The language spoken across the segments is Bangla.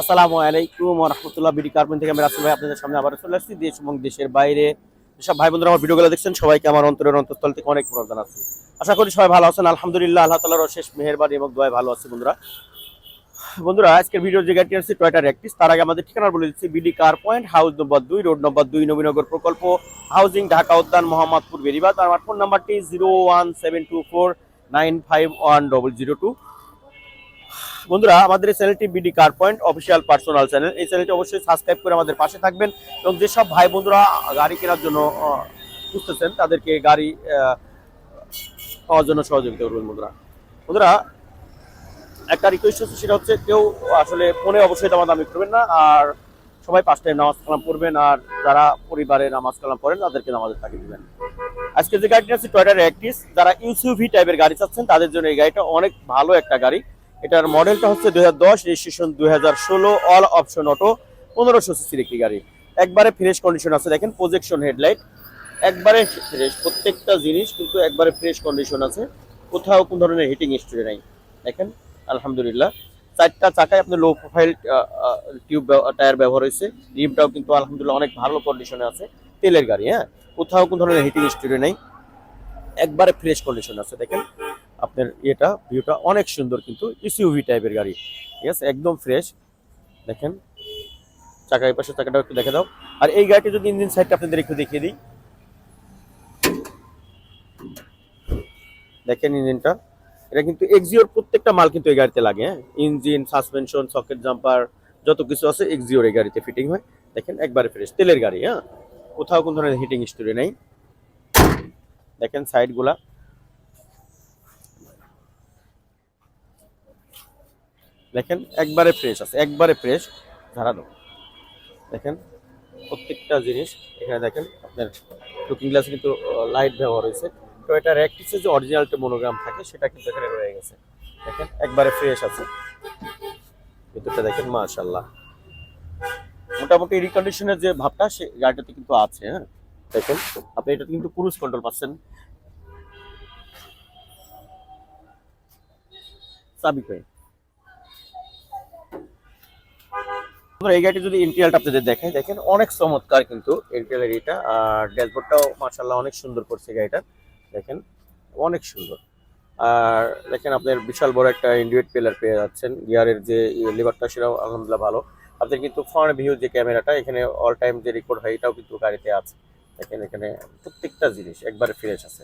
আসসালামু আলাইকুম রহমতুল্লাহ বিডি কার্পেন থেকে আমি রাসেল ভাই আপনাদের সামনে আবার চলে আসছি দেশ এবং দেশের বাইরে। সব ভাই বন্ধুরা আমার ভিডিওগুলো দেখছেন, সবাইকে আমার অন্তরের অন্তঃস্থল থেকে অনেক প্রদান আছে আশা করি সবাই ভালো আছেন, আলহামদুলিল্লাহ, আল্লাহ তালার অশেষ মেহেরবানি এবং দোয়ায় ভালো আছে বন্ধুরা। বন্ধুরা, আজকের ভিডিও যে গাড়িটি আছে টয়টার একটিস তার আগে আমাদের ঠিকানা বলে দিচ্ছি, BD car point house number দুই, রোড নম্বর দুই, নবীনগর প্রকল্প, হাউজিং ঢাকা উদ্যান, মোহাম্মদপুর বেরিবাদ। আমার ফোন নাম্বারটি zero one seven two four nine five one double zero two. বন্ধুরা, আমাদের এই চ্যানেলটি BD car point official personal channel এই চ্যানেলটি অবশ্যই সাবস্ক্রাইব করে আমাদের পাশে থাকবেন এবং যেসব ভাই বন্ধুরা গাড়ি কেনার জন্য খুঁজতেছেন, তাদেরকে গাড়ি পাওয়ার জন্য সহযোগিতা করবেন বন্ধুরা। বন্ধুরা, একটা রিকোয়েস্ট হচ্ছে সেটা হচ্ছে কেউ আসলে ফোনে অবশ্যই দামা দামি করবেন না, আর সবাই পাঁচ টাইম নামাজ কালাম পড়বেন, আর যারা পরিবারে নামাজ কালাম পড়েন, তাদেরকে নামাজে থাকিয়ে দিবেন। আজকে যে গাড়িটা আছে টয়টার অ্যাক্টিস যারা ইউসিভি টাইপের গাড়ি চাচ্ছেন, তাদের জন্য এই গাড়িটা অনেক ভালো একটা গাড়ি। এটার মডেলটা হচ্ছে দুই হাজার দশ রেজিস্ট্রেশন দুই হাজার ষোলো অল অপশন অটো পনেরোশো সিসির একটি গাড়ি। একবারে ফ্রেশ কন্ডিশন আছে, দেখেন প্রজেকশন হেডলাইট একবারে ফ্রেশ প্রত্যেকটা জিনিস কিন্তু একবারে ফ্রেশ কন্ডিশন আছে। কোথাও কোন ধরনের হিটিং হিস্ট্রি নাই। দেখেন, আলহামদুলিল্লাহ। চারটা চাকায় আপনার লো প্রোফাইল টিউব টায়ার ব্যবহার হয়েছে। রিমটাও কিন্তু আলহামদুলিল্লাহ অনেক ভালো কন্ডিশনে আছে। তেলের গাড়ি হ্যাঁ? কোথাও কোন ধরনের হিটিং হিস্ট্রি নেই। একবারে ফ্রেশ কন্ডিশন আছে, দেখেন। আপনার এটা ভিউটা অনেক সুন্দর কিন্তু ইসিউভি টাইপের গাড়ি। ঠিক আছে? একদম ফ্রেশ দেখেন চাকা এই পাশে চাকাটাও একটু দেখে দাও। আর এই গাড়িটি যদি ইঞ্জিন সাইডটা আপনাদের একটু দেখিয়ে দিই। দেখেন ইঞ্জিনটা এটা কিন্তু এক্সিওর প্রত্যেকটা মাল কিন্তু এই গাড়িতে লাগে হ্যাঁ? ইঞ্জিন সাসপেনশন সকেট জাম্পার যত কিছু আছে এক্সিওর এই গাড়িতে ফিটিং হয়। দেখেন, একবারে ফ্রেশ তেলের গাড়ি হ্যাঁ? কোথাও কোনো ধরনের হিটিং স্টোরি নেই। দেখেন সাইডগুলা দেখেন, একবারে ফ্রেশ আছে, একবারে ফ্রেশ ধারালো। দেখেন, প্রত্যেকটা জিনিস এখানে দেখেন, আপনার লুকিং গ্লাসে কিন্তু লাইট ব্যবহার হয়েছে। তো এটা র্যাকটিসে যে অরিজিনালটা মনোগ্রাম থাকে, সেটা কিন্তু এখানে রয়ে গেছে। দেখেন, একবারে ফ্রেশ আছে। ভিতরটা দেখেন মাশাল্লাহ মোটামুটি রিকন্ডিশনের যে ভাবটা, সে গাড়িটাতে কিন্তু আছে হ্যাঁ? দেখেন, আপনি এটা কিন্তু ক্রুজ কন্ট্রোল পাচ্ছেন। চাবি কই বন্ধুরা, এই গাড়িটি যদি ইন্টেরিয়ালটা আপনাদের দেখাই দেখেন অনেক চমৎকার কিন্তু ইন্টেরিয়াল এটা। আর ড্যাশবোর্ডটাও মার্শাল্লাহ অনেক সুন্দর করছে গাড়িটা। দেখেন অনেক সুন্দর। আর দেখেন আপনার বিশাল বড় একটা ইন্ডিউট পিলার পেয়ে যাচ্ছেন। গিয়ারের যে লিভারটা সেটাও আলহামদুলিল্লাহ ভালো। আপনার কিন্তু ফ্রন্ট ভিউ যে ক্যামেরাটা এখানে অল টাইম যে রেকর্ড হয় এটাও কিন্তু গাড়িতে আছে। দেখেন এখানে প্রত্যেকটা জিনিস একবারে ফ্রেশ আছে।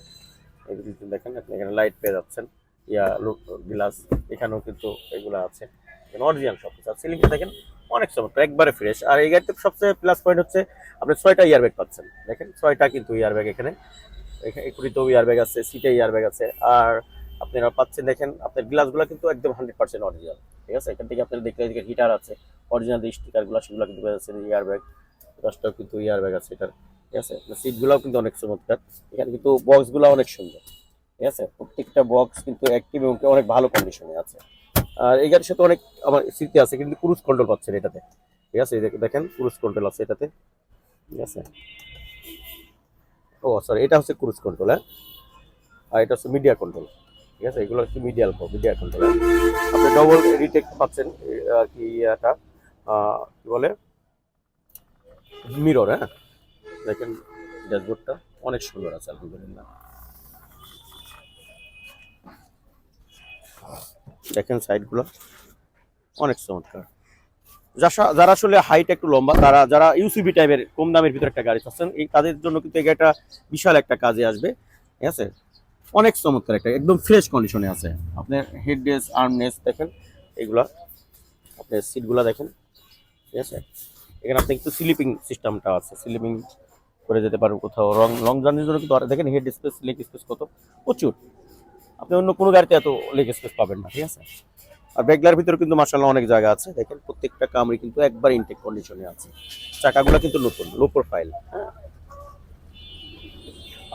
এগুলো কিন্তু দেখেন আপনি এখানে লাইট পেয়ে যাচ্ছেন। ইয়া লুক গ্লাস এখানেও কিন্তু এগুলো আছে। অরিজিনাল সব কিছু আর সিলিংটা দেখেন অনেক চমৎকার একবারে ফ্রেশ আর এই গাড়িতে সবচেয়ে প্লাস পয়েন্ট হচ্ছে, আপনি ছয়টা ইয়ারব্যাগ পাচ্ছেন। দেখেন, ছয়টা কিন্তু ইয়ারব্যাগ এখানে। এখানে একুড়িতেও ইয়ারব্যাগ আছে সিটে ইয়ারব্যাগ আছে। আর আপনারা পাচ্ছেন, দেখেন, আপনার গ্লাসগুলো কিন্তু একদম হান্ড্রেড পার্সেন্ট অরিজিনাল ঠিক আছে? এখান থেকে আপনারা দেখতে এদিকে হিটার আছে অরিজিনাল স্টিকারগুলো সেগুলো কিন্তু পেয়ে যাচ্ছেন ইয়ারব্যাগ দশটাও কিন্তু ইয়ারব্যাগ আছে এটার। ঠিক আছে? সিটগুলোও কিন্তু অনেক চমৎকার। এখানে কিন্তু বক্সগুলো অনেক সুন্দর। ঠিক আছে? প্রত্যেকটা বক্স কিন্তু অ্যাক্টিভ এবং অনেক ভালো কন্ডিশনে আছে। আর এই গাড়ির সাথে অনেক আমার স্মৃতি আছে, কিন্তু ক্রুজ কন্ট্রোল পাচ্ছেন এটাতে। ঠিক আছে? দেখেন ক্রুজ কন্ট্রোল আছে এটাতে। ঠিক আছে? ও সরি এটা হচ্ছে ক্রুজ কন্ট্রোল হ্যাঁ? আর এটা হচ্ছে মিডিয়া কন্ট্রোল ঠিক আছে? এগুলো হচ্ছে মিডিয়াল মিডিয়া কন্ট্রোল আপনি ডবল রিটেক্ট পাচ্ছেন আর কি এটা কি বলে? মিরর হ্যাঁ? দেখেন ড্যাশবোর্ডটা অনেক সুন্দর আছে, আলহামদুলিল্লাহ। দেখেন সাইডগুলো অনেক চমৎকার। যারা- আসলে হাইট একটু লম্বা, তারা যারা ইউসিবি টাইপের কম দামের ভিতরে একটা গাড়ি চাচ্ছেন, এই তাদের জন্য কিন্তু গাড়িটা বিশাল একটা কাজে আসবে। ঠিক আছে? অনেক চমৎকার একটা, একদম ফ্রেশ কন্ডিশনে আছে। আপনার হেড ডেস আর্মনেস দেখেন, এগুলা। আপনার সিটগুলা দেখেন। ঠিক আছে? এখানে আপনি একটু স্লিপিং সিস্টেমটা আছে। স্লিপিং করে যেতে পারেন কোথাও। রং লং জার্নির জন্য কিন্তু দেখেন হেড স্পেস লেগ স্পেস কত? প্রচুর। আপনি অন্য কোনো গাড়িতে এত লেগ স্পেস পাবেন না, ঠিক আছে? আর ব্যাগলার ভিতরে কিন্তু মার্শাল্লাহ অনেক জায়গা আছে। দেখেন প্রত্যেকটা কামড়ি কিন্তু একবার ইনটেক কন্ডিশনে আছে। চাকাগুলো কিন্তু নতুন লো প্রোফাইল হ্যাঁ।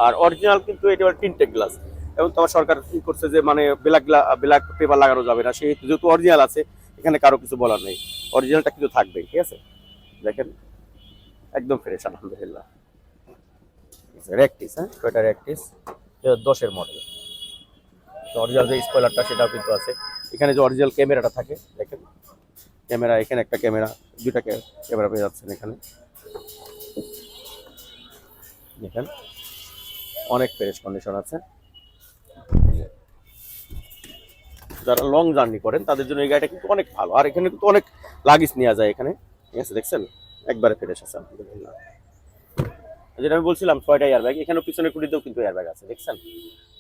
আর অরিজিনাল কিন্তু এটা টিনটেক গ্লাস এবং তোমার সরকার কি করছে যে মানে ব্ল্যাক ব্ল্যাক পেপার লাগানো যাবে না। সেই যেহেতু অরিজিনাল আছে, এখানে কারও কিছু বলার নেই। অরিজিনালটা কিন্তু থাকবেই, ঠিক আছে? দেখেন, একদম ফ্রেশ আলহামদুলিল্লাহ। র্যাকটিস হ্যাঁ? টয়টা র্যাকটিস দশের মডেল অরিজিনাল যে স্পয়লারটা সেটাও কিন্তু আছে। এখানে যে অরিজিনাল ক্যামেরাটা থাকে, দেখেন। ক্যামেরা এখানে একটা ক্যামেরা দুটা ক্যামেরা পেয়ে যাচ্ছেন এখানে। দেখেন, অনেক ফ্রেশ কন্ডিশন আছে। যারা লং জার্নি করেন, তাদের জন্য এই গাড়িটা কিন্তু অনেক ভালো। আর এখানে কিন্তু অনেক লাগেজ নেওয়া যায় এখানে। ঠিক আছে, দেখছেন? একবারে ফ্রেশ আছে, আলহামদুলিল্লাহ। যেটা আমি বলছিলাম, ছয়টা এয়ারব্যাগ এখানেও পিছনে কুড়িতেও কিন্তু এয়ারব্যাগ আছে, দেখছেন?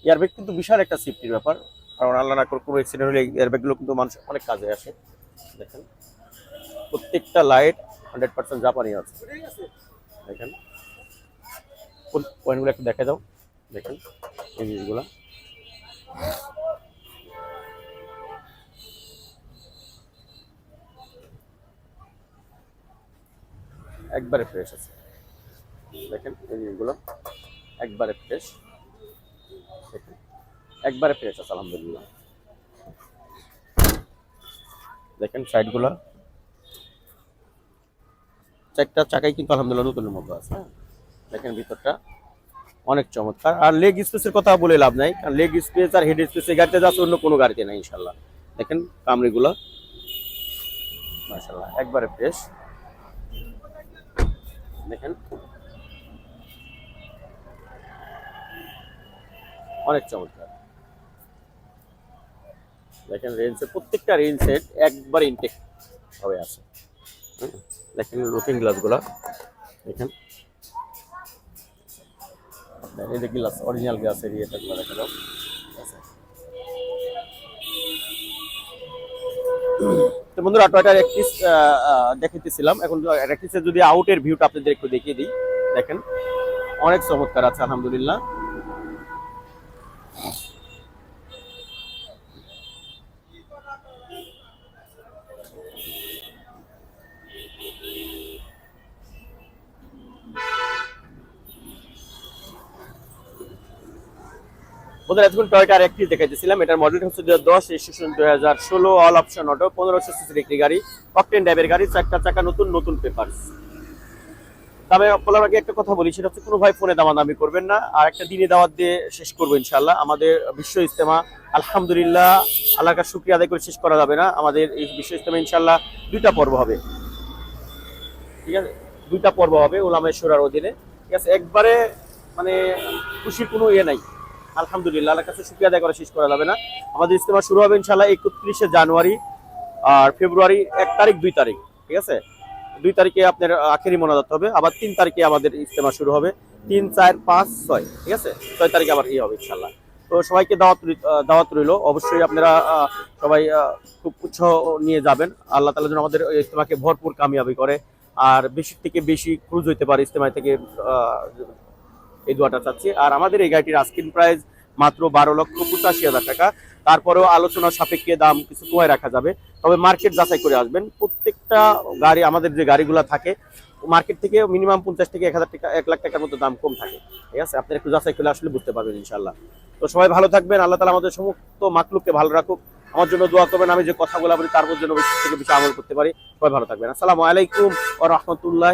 এয়ারব্যাগ কিন্তু বিশাল একটা সেফটির ব্যাপার, কারণ আল্লাহ না করে কোনো অ্যাক্সিডেন্ট হলে এয়ারব্যাগগুলো কিন্তু মানুষ অনেক কাজে আসে, দেখেন? প্রত্যেকটা লাইট হান্ড্রেড পার্সেন্ট জাপানি আছে, দেখেন? পয়েন্টগুলো একটু দেখে দাও, দেখেন এই জিনিসগুলো। একবারে ফ্রেশ আছে। দেখেন, এই একবারে ফ্রেশ একবারে ফ্রেশ আছে, আলহামদুলিল্লাহ। দেখেন সাইডগুলো চারটা চাকাই কিন্তু আলহামদুলিল্লাহ নতুনের মতো আছে হ্যাঁ। দেখেন ভিতরটা অনেক চমৎকার। আর লেগ স্পেসের কথা বলে লাভ নাই, কারণ লেগ স্পেস আর হেড স্পেস এই গাড়িতে যাচ্ছে, অন্য কোনো গাড়িতে নাই ইনশাল্লাহ দেখেন কামড়িগুলো। মাশাল্লাহ একবারে ফ্রেশ দেখেন অনেক চমৎকার। দেখেন রেঞ্জে, প্রত্যেকটা রেঞ্জ সেট একবার ইনটেক হয়ে আছে। দেখেন লুকিং গ্লাসগুলো। দেখেন। গ্লাস অরিজিনাল গ্লাসের দেখা যাও। তো বন্ধুরা এখন যদি আউটের ভিউটা একটু দেখিয়ে দিই। দেখেন, অনেক চমৎকার আলহামদুলিল্লাহ। বন্ধুরা, এতক্ষণ টয়টার একটি দেখাইতেছিলাম। এটার মডেলটা হচ্ছে দুই দশ রেজিস্ট্রেশন দুই হাজার ষোলো অল অপশন অটো পনেরোশো সিসির একটি গাড়ি অকটেন ড্রাইভের গাড়ি, চারটা চাকা, নতুন নতুন পেপার তবে বলার আগে একটা কথা বলি, সেটা হচ্ছে কোনো ভাই ফোনে করবেন না। আর একটা দিনে দাওয়াত দিয়ে শেষ করব ইনশাল্লাহ আমাদের বিশ্ব ইজতেমা, আলহামদুলিল্লাহ শুক্রিয়া আদায় করে শেষ করা যাবে না। আমাদের এই বিশ্ব ইজতেমা ইনশাল্লাহ দুইটা পর্ব হবে। ঠিক আছে? দুইটা পর্ব হবে ওলামেশ্বরার অধীনে। ঠিক আছে? একবারে মানে খুশির কোনো ইয়ে নাই। আলহামদুলিল্লাহ, আল্লাহর কাছে শুক্রিয়া আদায় করা শেষ করা যাবে না। আমাদের ইজতেমা শুরু হবে ইনশাল্লাহ একত্রিশে জানুয়ারি আর ফেব্রুয়ারি এক তারিখ, দুই তারিখ। ঠিক আছে? দুই তারিখে আপনার আখেরি মোনাজাত হবে, আবার তিন তারিখে আমাদের ইজতেমা শুরু হবে, তিন, চার, পাঁচ, ছয়, ঠিক আছে? ছয় তারিখে আবার ইয়ে হবে ইনশাল্লাহ তো সবাইকে দাওয়াত দাওয়াত রইল। অবশ্যই আপনারা সবাই খুব উৎসাহ নিয়ে যাবেন। আল্লাহ তালা যেন আমাদের ইজতেমাকে ভরপুর কামিয়াবি করে। আর বেশি থেকে বেশি ক্রুজ হইতে পারে ইজতেমা থেকে এই দোয়াটা চাচ্ছি। আর আমাদের এই গাড়িটির আস্কিন প্রাইস মাত্র বারো লক্ষ পঁচাশি হাজার টাকা। তারপরেও আলোচনা সাপেক্ষে দাম কিছু কমায় রাখা যাবে। তবে মার্কেট যাচাই করে আসবেন। প্রত্যেকটা গাড়ি, আমাদের যে গাড়িগুলো থাকে, মার্কেট থেকে মিনিমাম পঞ্চাশ থেকে এক হাজার টাকা, এক লাখ টাকার মতো দাম কম থাকে। ঠিক আছে? আপনার একটু যাচাই করে আসলে বুঝতে পারবেন ইনশাল্লাহ তো সবাই ভালো থাকবেন। আল্লাহ তালা আমাদের সমস্ত মাকলুককে ভালো রাখুক। আমার জন্য দোয়া করবেন, আমি যে কথাগুলো বলি তারপর জন্য বেশি থেকে বেশি আমল করতে পারি। সবাই ভালো থাকবেন। আসসালামু আলাইকুম ও রহমতুল্লাহ